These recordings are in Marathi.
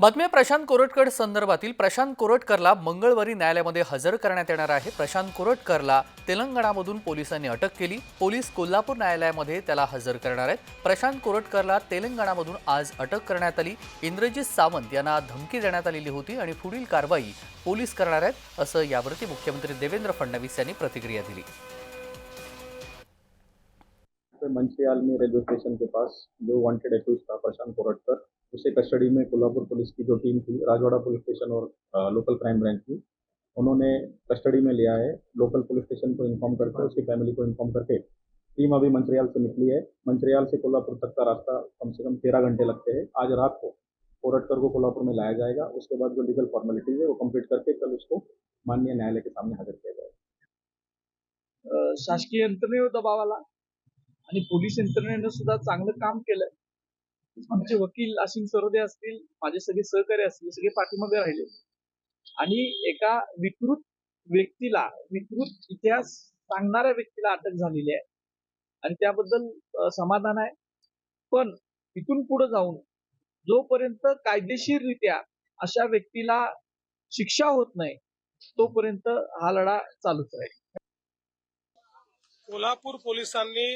बातम्या प्रशांत कोरटकर संदर्भातील. प्रशांत कोरटकरला मंगळवारी न्यायालयामध्ये हजर करण्यात येणार आहे. प्रशांत कोरटकरला तेलंगणामधून पोलिसांनी अटक केली. पोलीस कोल्हापूर न्यायालयामध्ये त्याला हजर करणार आहेत. प्रशांत कोरटकरला तेलंगणामधून आज अटक करण्यात आली. इंद्रजित सावंत यांना धमकी देण्यात आलेली होती आणि पुढील कारवाई पोलीस करणार आहेत असं यावरती मुख्यमंत्री देवेंद्र फडणवीस यांनी प्रतिक्रिया दिली. पे मंचियाल में रेलवे स्टेशन के पास जो वांटेड एक्यूज था प्रशांत कोरटकर उसे कस्टडी में कोल्हापुर पुलिस की जो टीम थी, राजवाड़ा पुलिस स्टेशन और लोकल क्राइम ब्रांच की, उन्होंने कस्टडी में लिया है। लोकल पुलिस स्टेशन को इन्फॉर्म करके, उसकी फैमिली को इन्फॉर्म करके टीम अभी मंचियाल से निकली है। मंचियाल से कोल्हापुर तक का रास्ता कम से कम तेरह घंटे लगते हैं। आज रात को कोरटकर को कोल्हापुर में लाया जाएगा। उसके बाद जो लीगल फॉर्मेलिटीज है, वो कंप्लीट करके कल उसको माननीय न्यायालय के सामने हाजिर किया जाएगा। शासकीय यंत्रणेवर दबाव आला आणि पोलीस यंत्रणेनं सुद्धा चांगलं काम केलं आमचे वकील अशी सरोदे असतील माझे सगळे सहकारी असतील सगळे पाठीमागे राहिले. आणि एका विकृत व्यक्तीला विकृत इतिहास सांगणाऱ्या व्यक्तीला अटक झालेली आहे. आणि त्याबद्दल समाधान आहे. पण इथून पुढे जाऊन जोपर्यंत कायदेशीररित्या अशा व्यक्तीला शिक्षा होत नाही तोपर्यंत हा लढा चालूच राहील. कोल्हापूर पोलिसांनी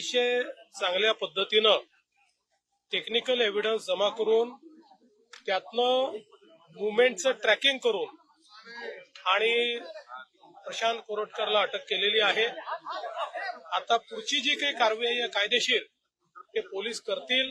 अतिशय चांगल्या पद्धतीनं टेक्निकल एव्हिडन्स जमा करून त्यातनं मुवमेंटचं ट्रॅकिंग करून आणि प्रशांत कोरटकरला अटक केलेली आहे. आता पुढची जी काही कारवाई आहे कायदेशीर ते पोलीस करतील.